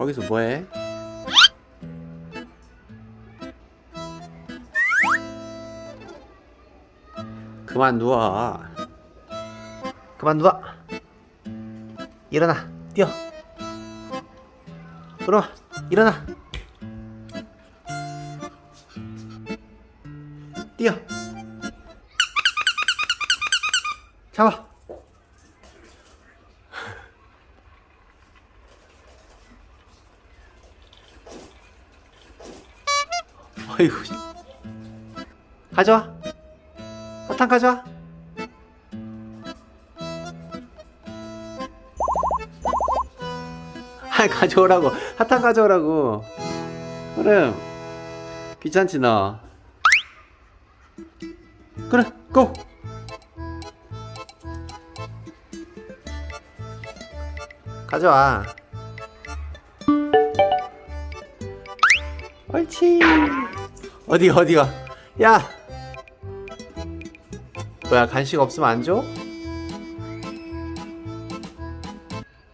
거기서 뭐해? 그만 누워. 그만 누워. 일어나. 뛰어. 그럼 일어나. 뛰어. 잡아. 어이구. 가져와. 사탕 가져와. 아 가져오라고. 사탕 가져오라고. 그래. 귀찮지 너. 그래. 고. 가져와. 옳지. 어디 어디가? 야. 뭐야 간식 없으면 안 줘?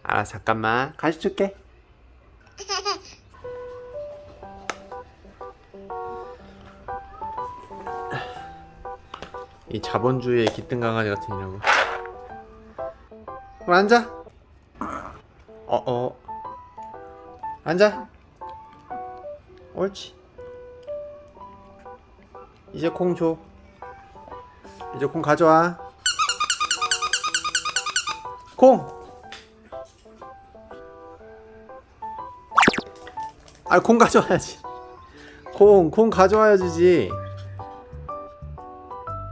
알아 잠깐만 간식 줄게. 이 자본주의의 깃든 강아지 같은 이라고. 그럼 앉아. 어 어. 앉아. 옳지. 이제 콩 줘. 이제 콩 가져와. 콩. 아, 콩 가져와야지. 콩, 콩 가져와야 주지.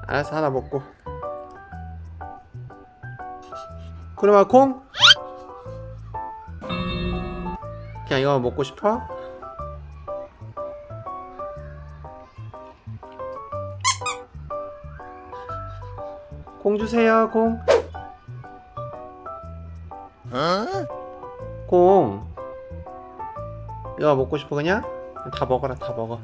알았어, 하나 먹고. 그러면 콩? 그냥 이거 먹고 싶어? 공 주세요, 공. 공. 이거 먹고 싶어 그냥? 다 먹어라, 다 먹어.